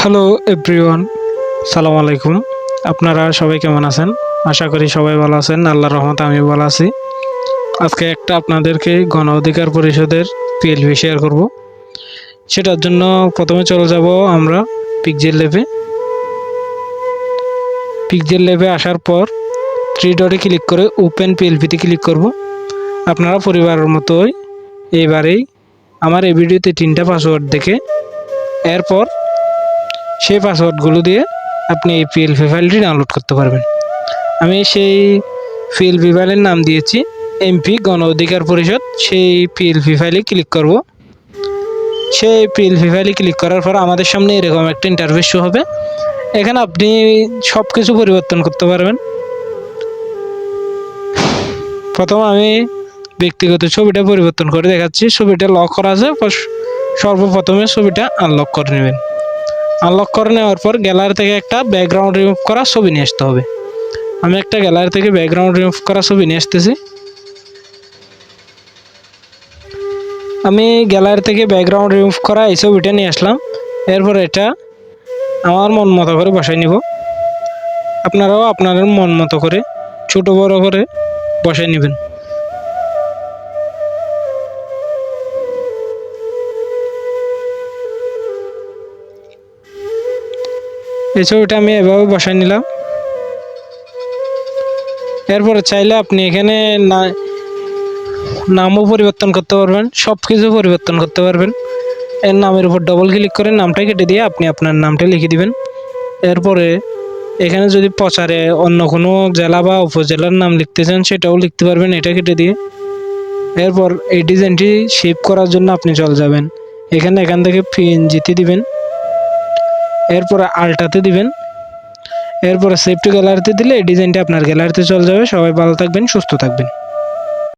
Hello everyone সালাম আলাইকুম আপনারা সবাই কেমন আছেন আশা করি সবাই ভালো আছেন আল্লাহ রহমতে আমি ভালো আছি আজকে একটা আপনাদেরকে গণ অধিকার পরিষদের পিএলভি শেয়ার করব সেটার জন্য প্রথমে চলে যাব আমরা পিকজেল ল্যাবে পিকজেল ল্যাবে আসার পর থ্রি ডটে ক্লিক করে ওপেন পিএলপিতে ক্লিক করব আপনারা পরিবারের মতোই এইবারেই আমার এই ভিডিওতে তিনটা পাসওয়ার্ড দেখে এরপর সেই পাসওয়ার্ডগুলো দিয়ে আপনি এই পিএলপি ফাইলটি ডাউনলোড করতে পারবেন। আমি সেই পিএলপি ফাইলের নাম দিয়েছি এমপি গণ অধিকার পরিষদ। সেই পিএলপি ফাইলে ক্লিক করব। সেই পিএলপি ফাইলে ক্লিক করার পর আমাদের সামনে এরকম একটা ইন্টারফেস শো হবে। এখানে আপনি সব কিছু পরিবর্তন করতে পারবেন। প্রথম আমি ব্যক্তিগত ছবিটা পরিবর্তন করে দেখাচ্ছি। ছবিটা লক করা আছে, সর্বপ্রথমে ছবিটা আনলক করে নেবেন। আনলক করে নেওয়ার পর গ্যালারি থেকে একটা ব্যাকগ্রাউন্ড রিমুভ করা ছবি নিয়ে আসতে হবে। আমি একটা গ্যালারি থেকে ব্যাকগ্রাউন্ড রিমুভ করা ছবি নিয়ে আসতেছি। আমি গ্যালারি থেকে ব্যাকগ্রাউন্ড রিমুভ করা এই ছবিটা নিয়ে আসলাম। এরপর এটা আমার মন মতো করে বসাই নিব। আপনারাও আপনাদের মন মতো করে, ছোট বড় করে বসাই নেবেন। এই ছবিটা আমি এভাবে বসাই নিলাম। এরপরে চাইলে আপনি এখানে না, নামও পরিবর্তন করতে পারবেন সব কিছু পরিবর্তন করতে পারবেন। এর নামের উপর ডবল ক্লিক করে নামটা কেটে দিয়ে আপনি আপনার নামটা লিখে দিবেন। এরপরে এখানে যদি প্রচারে অন্য কোনো জেলা বা উপজেলার নাম লিখতে চান, সেটাও লিখতে পারবেন এটা কেটে দিয়ে। এরপর এই ডিজাইনটি শেপ করার জন্য আপনি চলে যাবেন। এখানে এখান থেকে পিএনজিতে দিবেন। এরপরে আলটাতে দিবেন। এরপরে সেফটি গ্যালারিতে দিলে ডিজাইনটা আপনার গ্যালারিতে চলে যাবে। সবাই ভালো থাকবেন, সুস্থ থাকবেন।